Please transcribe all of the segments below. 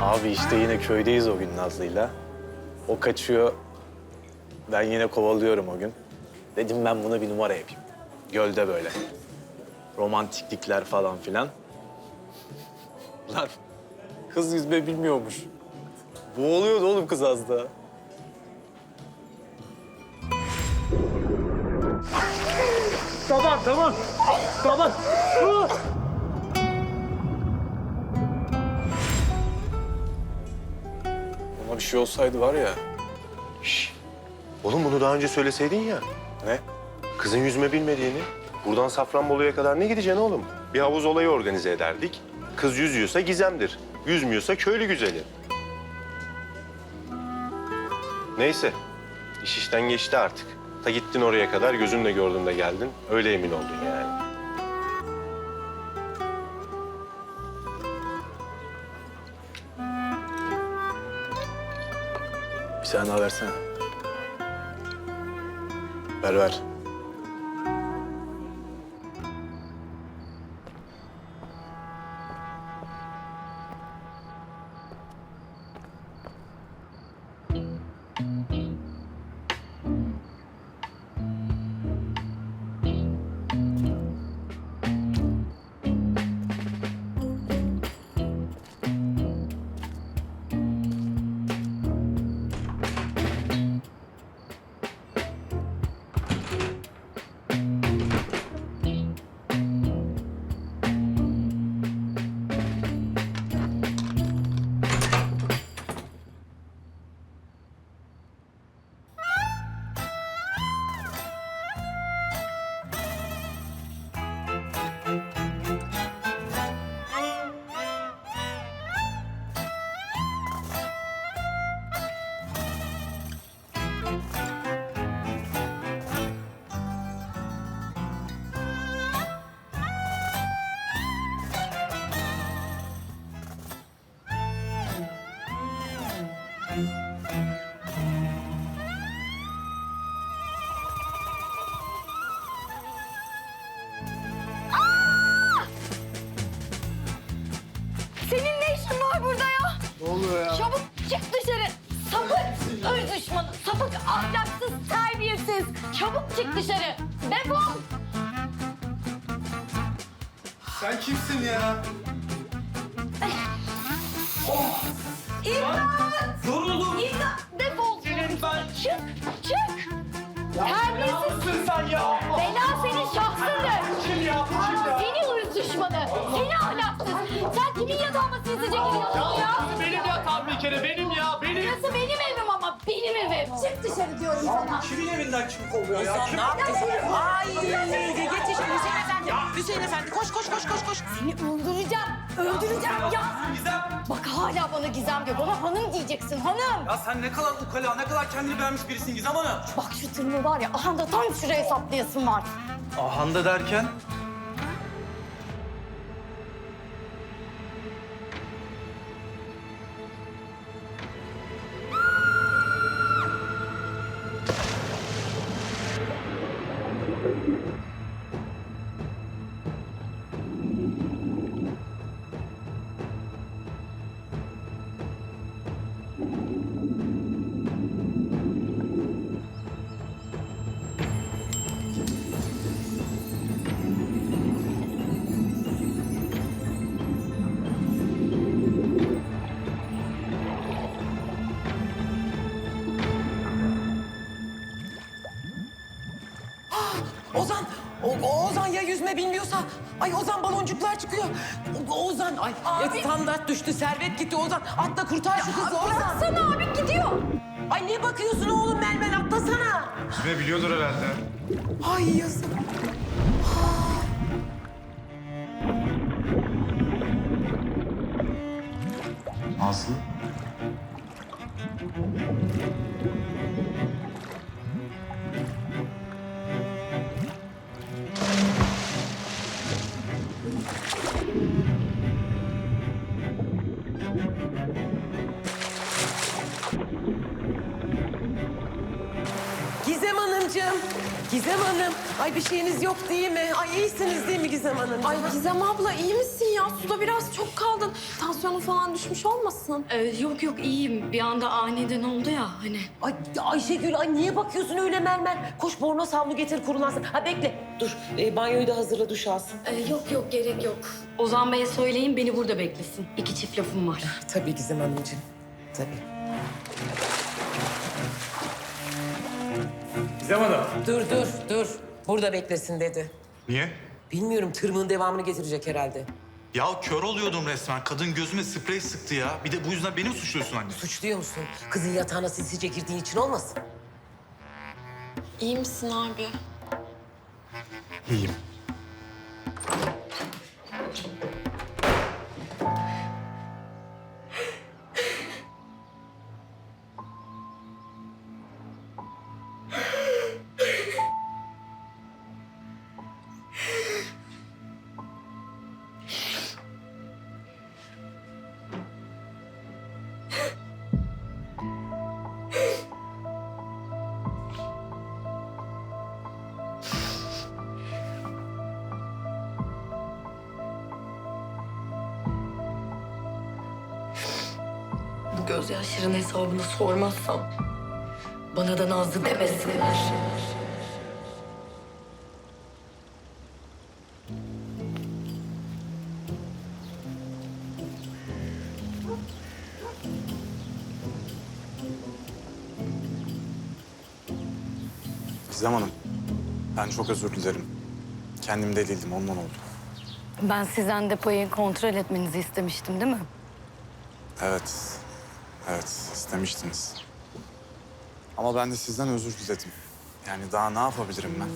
Abi işte yine köydeyiz o gün Nazlı'yla. O kaçıyor. Ben yine kovalıyorum o gün. Dedim ben buna bir numara yapayım. Gölde böyle. Romantiklikler falan filan. Lan kız yüzme bilmiyormuş. Boğuluyordu oğlum kız az daha. Tamam tamam. Tamam. Bir şey olsaydı var ya. Oğlum bunu daha önce söyleseydin ya. Ne? Kızın yüzme bilmediğini. Buradan Safranbolu'ya kadar ne gideceksin oğlum? Bir havuz olayı organize ederdik. Kız yüzüyorsa gizemdir. Yüzmüyorsa köylü güzeli. Neyse. iş işten geçti artık. Ta gittin oraya kadar gözünle gördün de geldin. Öyle emin oldun yani. Bir tane versene. Ver ver. Sen kimin yatağıma sinsice giriyorsun ya? Benim yatağım bir kere benim ya benim. Burası benim evim ama benim evim. Çık dışarı diyorum sana. Kimin evinden kim kovuyor ya? Kim? Ne yapıyorsun? Ay yetiş Hüseyin Efendi. Hüseyin Efendi koş koş koş koş koş. Seni öldüreceğim, öldüreceğim ya. Gizem. Bak hala bana Gizem diyor. Bana hanım diyeceksin, hanım. Ya sen ne kadar ukala, ne kadar kendini beğenmiş birisin Gizem Hanım. Bak şu tırmığı var ya, aha da tam şuraya saplayasın var. Ahanda derken? Ya yüzme bilmiyorsa. Ay Ozan baloncuklar çıkıyor. O, Ozan ay Abi. standart düştü. Servet gitti Ozan. Atla kurtar şu kızı Ozan. Bıraksana abi gidiyor. Ay ne bakıyorsun oğlum Melmel atlasana. Yüzme biliyordur herhalde. Ay yazık. Nazlı. Ay bir şeyiniz yok değil mi? Ay iyisiniz değil mi Gizem Hanım? Ay Gizem abla iyi misin ya? Suda biraz çok kaldın. Tansiyonun falan düşmüş olmasın? Ee, yok yok iyiyim. Bir anda aniden oldu ya hani. Ay Ayşegül ay niye bakıyorsun öyle mermer? Koş bornoz havlu getir kurulansın. Ha bekle dur e, banyoyu da hazırla duş alsın. Ee, yok yok gerek yok. Ozan Bey'e söyleyin beni burada beklesin. İki çift lafım var. Tabii Gizem Hanımcığım. Tabii. Gizem Hanım. Dur dur dur. Burada beklesin dedi. Niye? Bilmiyorum tırmığın devamını getirecek herhalde. Ya kör oluyordum resmen. Kadın gözüme sprey sıktı ya. Bir de bu yüzden beni mi suçluyorsun anne? Suçluyor musun? Kızın yatağına sinsice girdiğin için olmasın? İyi misin abi? İyiyim. Gözyaşlarının hesabını sormazsam bana da Nazlı demesinler. Gizem Hanım, ben çok özür dilerim. Kendim de değildim, ondan oldu. Ben sizden depoyu kontrol etmenizi istemiştim değil mi? Evet, evet istemiştiniz. Ama ben de sizden özür diledim. Yani daha ne yapabilirim ben?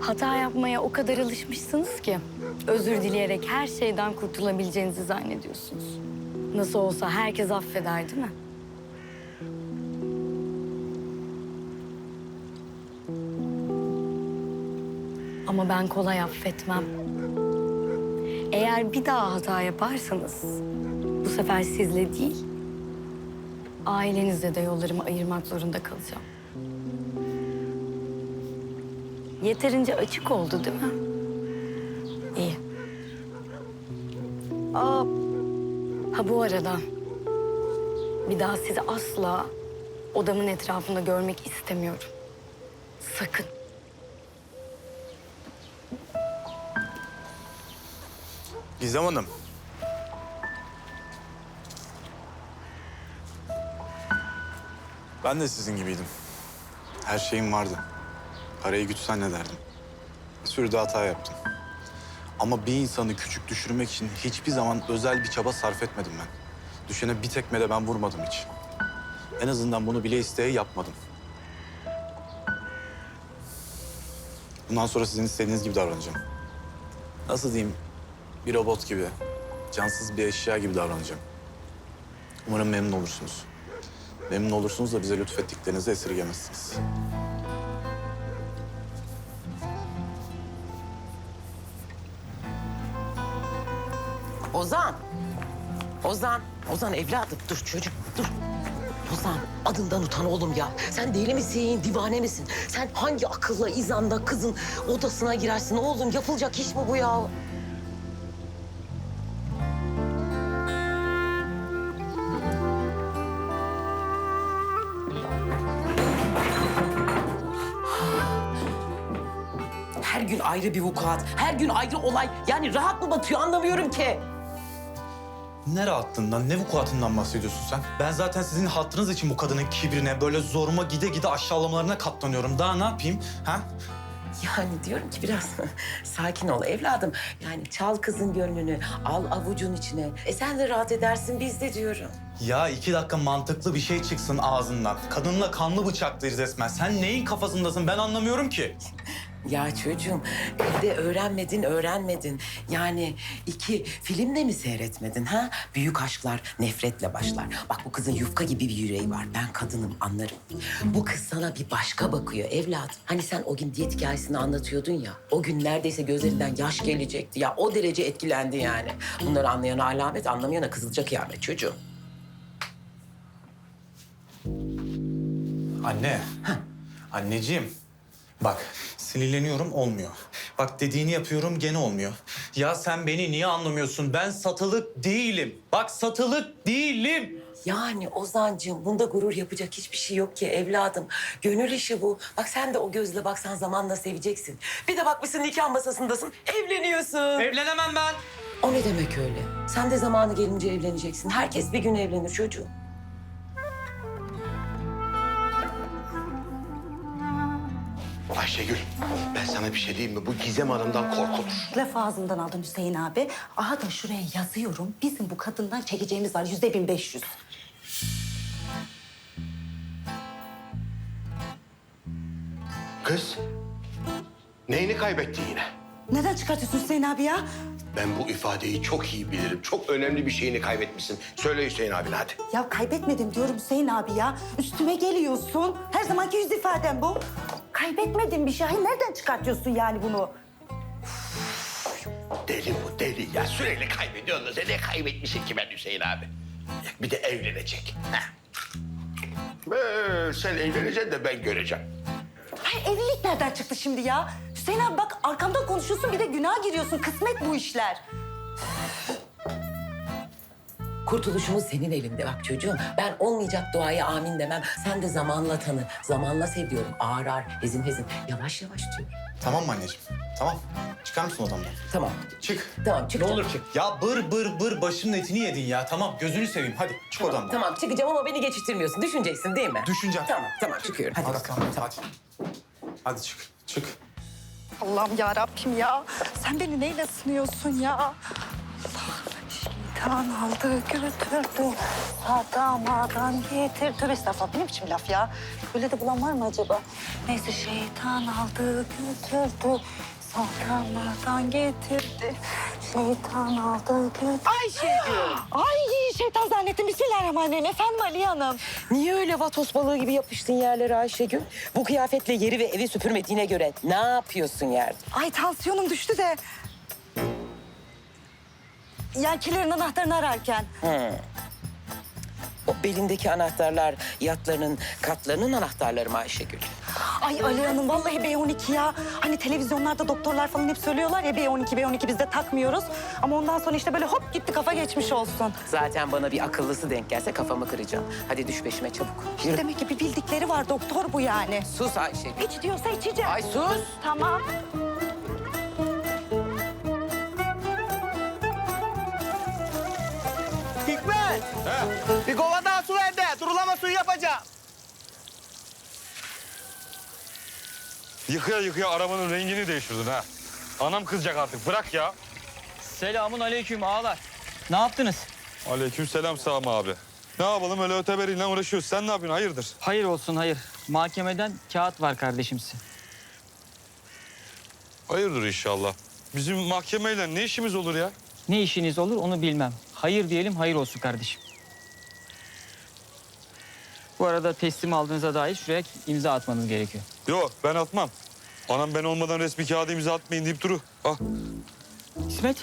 Hata yapmaya o kadar alışmışsınız ki özür dileyerek her şeyden kurtulabileceğinizi zannediyorsunuz. Nasıl olsa herkes affeder değil mi? Ama ben kolay affetmem. Eğer bir daha hata yaparsanız bu sefer sizle değil ailenizle de yollarımı ayırmak zorunda kalacağım. Yeterince açık oldu değil mi? İyi. Aa, ha bu arada bir daha sizi asla odamın etrafında görmek istemiyorum. Sakın. Gizem Hanım. Ben de sizin gibiydim. Her şeyim vardı. Parayı güç zannederdim. Bir sürü hata yaptım. Ama bir insanı küçük düşürmek için hiçbir zaman özel bir çaba sarf etmedim ben. Düşene bir tekme de ben vurmadım hiç. En azından bunu bile isteye yapmadım. Bundan sonra sizin istediğiniz gibi davranacağım. Nasıl diyeyim? Bir robot gibi, cansız bir eşya gibi davranacağım. Umarım memnun olursunuz. Memnun olursunuz da bize lütfettiklerinizi esirgemezsiniz. Ozan. Ozan. Ozan evladım dur çocuk dur. Ozan adından utan oğlum ya. Sen deli misin, divane misin? Sen hangi akılla izanda kızın odasına girersin oğlum? Yapılacak iş mi bu ya? Ayrı bir vukuat, her gün ayrı olay. Yani rahat mı batıyor anlamıyorum ki. Ne rahatlığından, ne vukuatından bahsediyorsun sen? Ben zaten sizin hatırınız için bu kadının kibrine, böyle zoruma gide gide aşağılamalarına katlanıyorum. Daha ne yapayım? Ha? Yani diyorum ki biraz sakin ol evladım. Yani çal kızın gönlünü, al avucun içine. E sen de rahat edersin biz de diyorum. Ya iki dakika mantıklı bir şey çıksın ağzından. Kadınla kanlı bıçaklıyız resmen. Sen neyin kafasındasın ben anlamıyorum ki. Ya çocuğum evde öğrenmedin öğrenmedin. Yani iki film de mi seyretmedin ha? Büyük aşklar nefretle başlar. Bak bu kızın yufka gibi bir yüreği var. Ben kadınım anlarım. Bu kız sana bir başka bakıyor evladım. Hani sen o gün diyet hikayesini anlatıyordun ya. O gün neredeyse gözlerinden yaş gelecekti ya. O derece etkilendi yani. Bunları anlayana alamet anlamayana kızılacak kıyamet çocuğum. Anne. Anneciğim. Bak sinirleniyorum olmuyor. Bak dediğini yapıyorum gene olmuyor. Ya sen beni niye anlamıyorsun? Ben satılık değilim. Bak satılık değilim. Yani Ozancığım bunda gurur yapacak hiçbir şey yok ki evladım. Gönül işi bu. Bak sen de o gözle baksan zamanla seveceksin. Bir de bakmışsın nikah masasındasın, evleniyorsun. Evlenemem ben. O ne demek öyle? Sen de zamanı gelince evleneceksin. Herkes bir gün evlenir çocuğum. Ayşegül, ben sana bir şey diyeyim mi? Bu Gizem Hanım'dan korkulur. Laf ağzımdan aldın Hüseyin abi. Aha da şuraya yazıyorum. Bizim bu kadından çekeceğimiz var yüzde bin beş yüz. Kız, neyini kaybetti yine? Neden çıkartıyorsun Hüseyin abi ya? Ben bu ifadeyi çok iyi bilirim. Çok önemli bir şeyini kaybetmişsin. Söyle Hüseyin abine hadi. Ya kaybetmedim diyorum Hüseyin abi ya. Üstüme geliyorsun. Her zamanki yüz ifaden bu. Kaybetmedim bir şey. Hayır, nereden çıkartıyorsun yani bunu? Deli bu deli ya. Sürekli kaybediyorsun da sen ne kaybetmişsin ki ben Hüseyin abi? Bir de evlenecek. Heh. Ee, sen evleneceksin de ben göreceğim. Hayır evlilik nereden çıktı şimdi ya? Hüseyin abi bak arkamdan konuşuyorsun bir de günah giriyorsun. Kısmet bu işler. Kurtuluşumuz senin elinde bak çocuğum. Ben olmayacak duaya amin demem. Sen de zamanla tanı. Zamanla sev diyorum. Ağır ağır, hezin hezin. Yavaş yavaş diyorum. Tamam mı anneciğim? Tamam. Çıkar mısın odamdan? Tamam. Çık. Tamam çık. Ne olur çık. Ya bır bır bır başımın etini yedin ya. Tamam gözünü seveyim. Hadi çık odamdan. Tamam çıkacağım ama beni geçiştirmiyorsun. Düşüneceksin değil mi? Düşüneceğim. Tamam tamam çıkıyorum. Hadi Hadi, bakalım. hadi. Hadi çık. Çık. Allah'ım ya Rabbim ya. Sen beni neyle sınıyorsun ya? Allah şeytan aldı götürdü. Adamadan getirdi. Estağfurullah. Ne biçim laf ya? Böyle de bulan var mı acaba? Neyse şeytan aldı götürdü. Sadamadan getirdi. Şeytan aldı götürdü. Ayşegül. Ay şeytan zannettim. Bismillahirrahmanirrahim. Efendim Aliye Hanım. Niye öyle vatos balığı gibi yapıştın yerlere Ayşegül? Bu kıyafetle yeri ve evi süpürmediğine göre ne yapıyorsun yerde? Ay tansiyonum düştü de. Yelkilerin anahtarını ararken. O belindeki anahtarlar yatlarının, katlarının anahtarları mı Ayşegül? Ay Ali Hanım vallahi B12 ya. Hani televizyonlarda doktorlar falan hep söylüyorlar ya B12 B12 biz de takmıyoruz. Ama ondan sonra işte böyle hop gitti kafa geçmiş olsun. Zaten bana bir akıllısı denk gelse kafamı kıracağım. Hadi düş peşime çabuk. Yürü. Demek ki bir bildikleri var doktor bu yani. Sus Ayşegül. İç diyorsa içeceğim. Ay sus. Tamam. Bir kova daha su ver de durulama suyu yapacağım. Yıkaya yıkaya arabanın rengini değiştirdin ha. Anam kızacak artık bırak ya. Selamun aleyküm ağalar. Ne yaptınız? Aleyküm selam Sami abi. Ne yapalım öyle öteberiyle uğraşıyoruz. Sen ne yapıyorsun hayırdır? Hayır olsun hayır. Mahkemeden kağıt var kardeşimsi. Hayırdır inşallah. Bizim mahkemeyle ne işimiz olur ya? Ne işiniz olur onu bilmem. Hayır diyelim hayır olsun kardeşim. Bu arada teslim aldığınıza dair şuraya imza atmanız gerekiyor. Yok ben atmam. Anam ben olmadan resmi kağıdı imza atmayın deyip duru. Ah. İsmet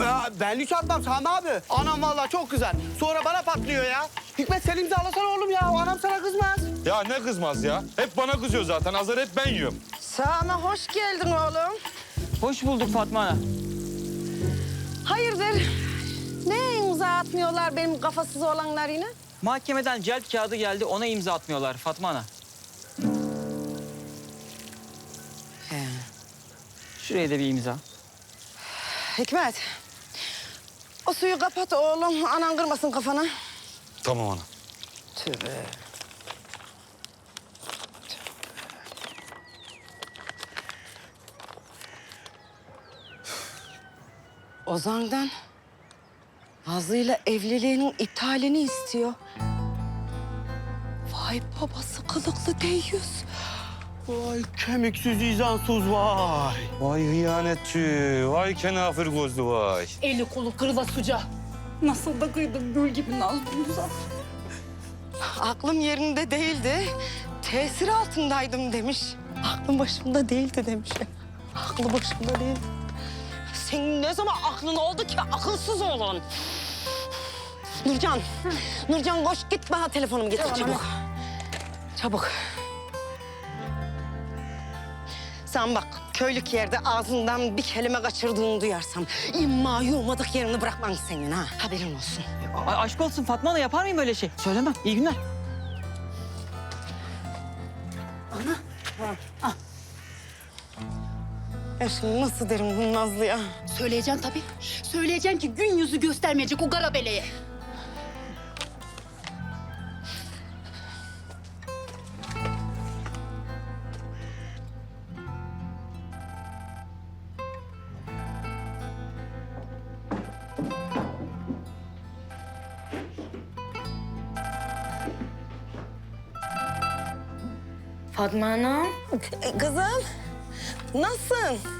Ya ben hiç atmam Sami abi. Anam vallahi çok güzel. Sonra bana patlıyor ya. Hikmet sen imzalasana oğlum ya. O anam sana kızmaz. Ya ne kızmaz ya? Hep bana kızıyor zaten. Azar hep ben yiyorum. Sami hoş geldin oğlum. hoş bulduk Fatma Ana. Hayırdır? Ne imza atmıyorlar benim kafasız olanlar yine? Mahkemeden celp kağıdı geldi ona imza atmıyorlar Fatma Ana. Şuraya da bir imza. Hikmet. O suyu kapat oğlum. Anan kırmasın kafana. Tamam ana. Tövbe. Ozan'dan Nazlı'yla evliliğinin iptalini istiyor. Vay babası kılıklı deyyus. Vay kemiksiz izansız vay. Vay hıyanetçi. Vay kenafir gözlü vay. Eli kolu kırıla suca. Nasıl da kıydım gül gibi Nazlı'mıza. Aklım yerinde değildi. Tesir altındaydım demiş. Aklım başımda değildi demiş. Aklı başımda değil. Senin ne zaman aklın oldu ki akılsız oğlun? Nurcan, Nurcan koş git bana telefonumu getir çabuk. Çabuk. Sen bak köylük yerde ağzından bir kelime kaçırdığını duyarsam imma yumadık yerini bırakmam senin ha. Haberin olsun. A- aşk olsun Fatma Ana yapar mıyım öyle şey? Söylemem. İyi günler. Şimdi nasıl derim bunu Nazlı'ya? Söyleyeceksin tabii. Söyleyeceksin ki gün yüzü göstermeyecek o garabeleye. Fatma Hanım. E, Kızım, nasılsın?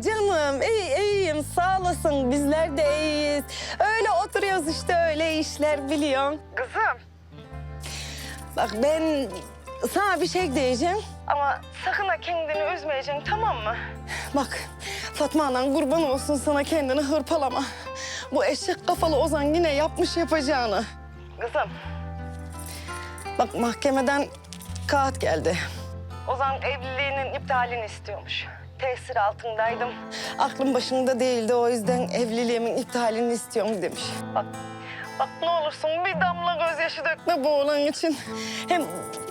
Canım, iyi, iyiyim. Sağ olasın. Bizler de iyiyiz. Öyle oturuyoruz işte öyle işler biliyorsun. Kızım. Bak ben sana bir şey diyeceğim. Ama sakın ha kendini üzmeyeceksin tamam mı? Bak Fatma anan kurban olsun sana kendini hırpalama. Bu eşek kafalı Ozan yine yapmış yapacağını. Kızım. Bak mahkemeden kağıt geldi. Ozan evliliğinin iptalini istiyormuş. Tesir altındaydım. Aklım başımda değildi o yüzden evliliğimin iptalini istiyorum demiş. Bak, bak ne olursun bir damla gözyaşı dökme bu oğlan için. Hem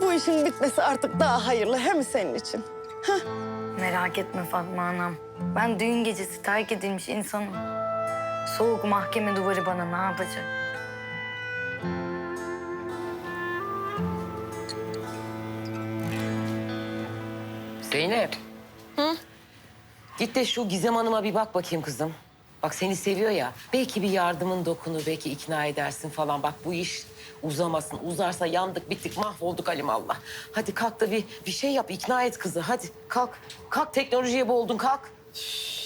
bu işin bitmesi artık daha hayırlı hem senin için. Merak etme Fatma Anam. Ben düğün gecesi terk edilmiş insanım. Soğuk mahkeme duvarı bana ne yapacak? Zeynep. Hı? Git de şu Gizem Hanım'a bir bak bakayım kızım. Bak seni seviyor ya. Belki bir yardımın dokunur, belki ikna edersin falan. Bak bu iş uzamasın. Uzarsa yandık, bittik, mahvolduk alimallah. Hadi kalk da bir, bir şey yap, ikna et kızı. Hadi kalk. Kalk teknolojiye boğuldun, kalk. Alo.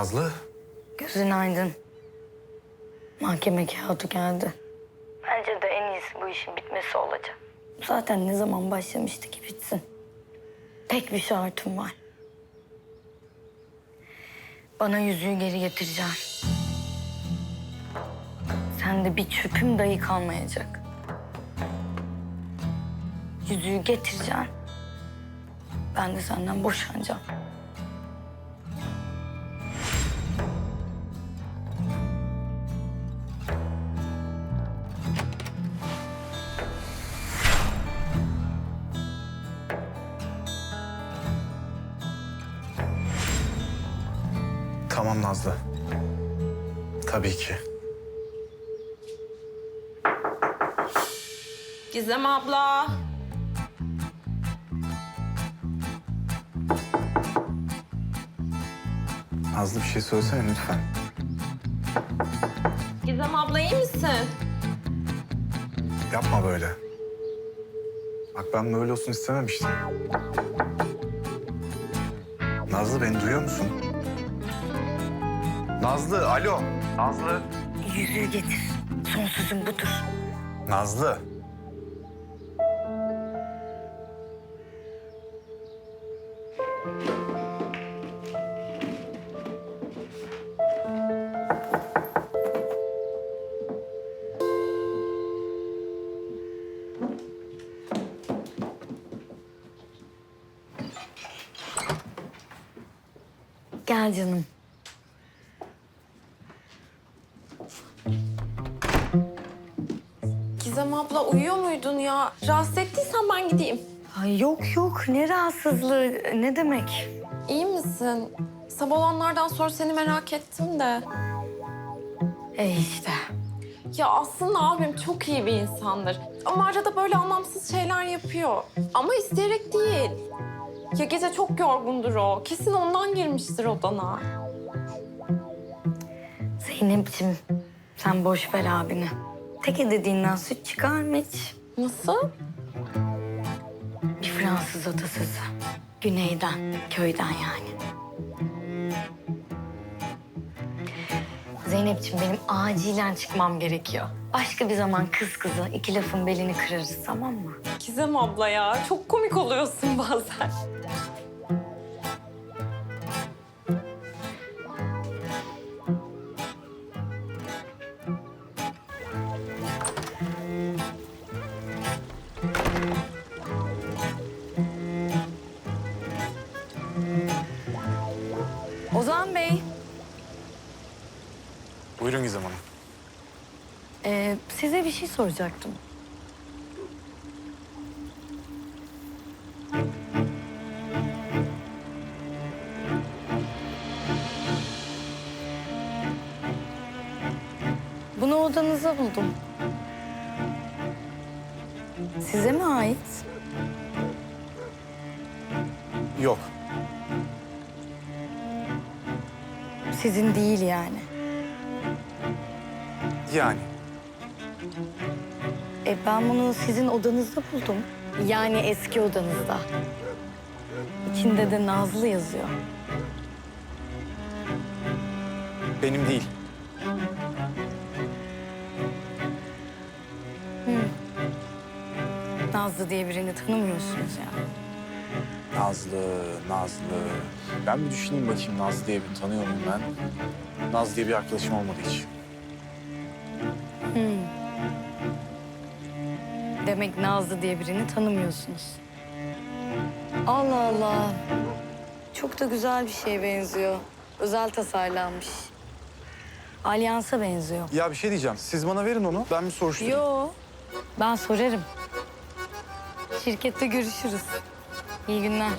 Nazlı. Gözün aydın. Mahkeme kağıdı geldi. Bence de en iyisi bu işin bitmesi olacak. Zaten ne zaman başlamıştı ki bitsin. Tek bir şartım var. Bana yüzüğü geri getireceksin. Sende bir çöpüm dahi kalmayacak. Yüzüğü getireceksin. Ben de senden boşanacağım. Tamam Nazlı. Tabii ki. Gizem abla. Nazlı bir şey söylesene lütfen. Gizem abla iyi misin? Yapma böyle. Bak ben böyle olsun istememiştim. Nazlı beni duyuyor musun? Nazlı, alo. Nazlı. Yüzüğü getir. Son sözüm budur. Nazlı. Gel canım. Ya? Rahatsız ettiysen ben gideyim. Ay yok yok ne rahatsızlığı ne demek? İyi misin? Sabah olanlardan sonra seni merak ettim de. E işte. Ya aslında abim çok iyi bir insandır. Ama arada böyle anlamsız şeyler yapıyor. Ama isteyerek değil. Ya gece çok yorgundur o. Kesin ondan girmiştir odana. Zeynep'ciğim sen boş ver abini. Teke dediğinden süt çıkar mı hiç? Nasıl? Bir Fransız atasözü. Güneyden, köyden yani. Zeynep'ciğim benim acilen çıkmam gerekiyor. Başka bir zaman kız kızı iki lafın belini kırarız tamam mı? Gizem abla ya çok komik oluyorsun bazen. Buyurun Gizem Hanım. e, size bir şey soracaktım. Bunu odanızda buldum. Size mi ait? Yok. Sizin değil yani. Yani. E ben bunu sizin odanızda buldum. Yani eski odanızda. İçinde de Nazlı yazıyor. Benim değil. Nazlı diye birini tanımıyorsunuz yani. Nazlı, Nazlı. Ben bir düşüneyim bakayım Nazlı diye bir tanıyor muyum ben? Nazlı diye bir arkadaşım olmadı hiç. Demek Nazlı diye birini tanımıyorsunuz. Allah Allah. Çok da güzel bir şeye benziyor. Özel tasarlanmış. Alyansa benziyor. Ya bir şey diyeceğim. Siz bana verin onu. Ben bir soruşturayım. Yo, ben sorarım. Şirkette görüşürüz. İyi günler.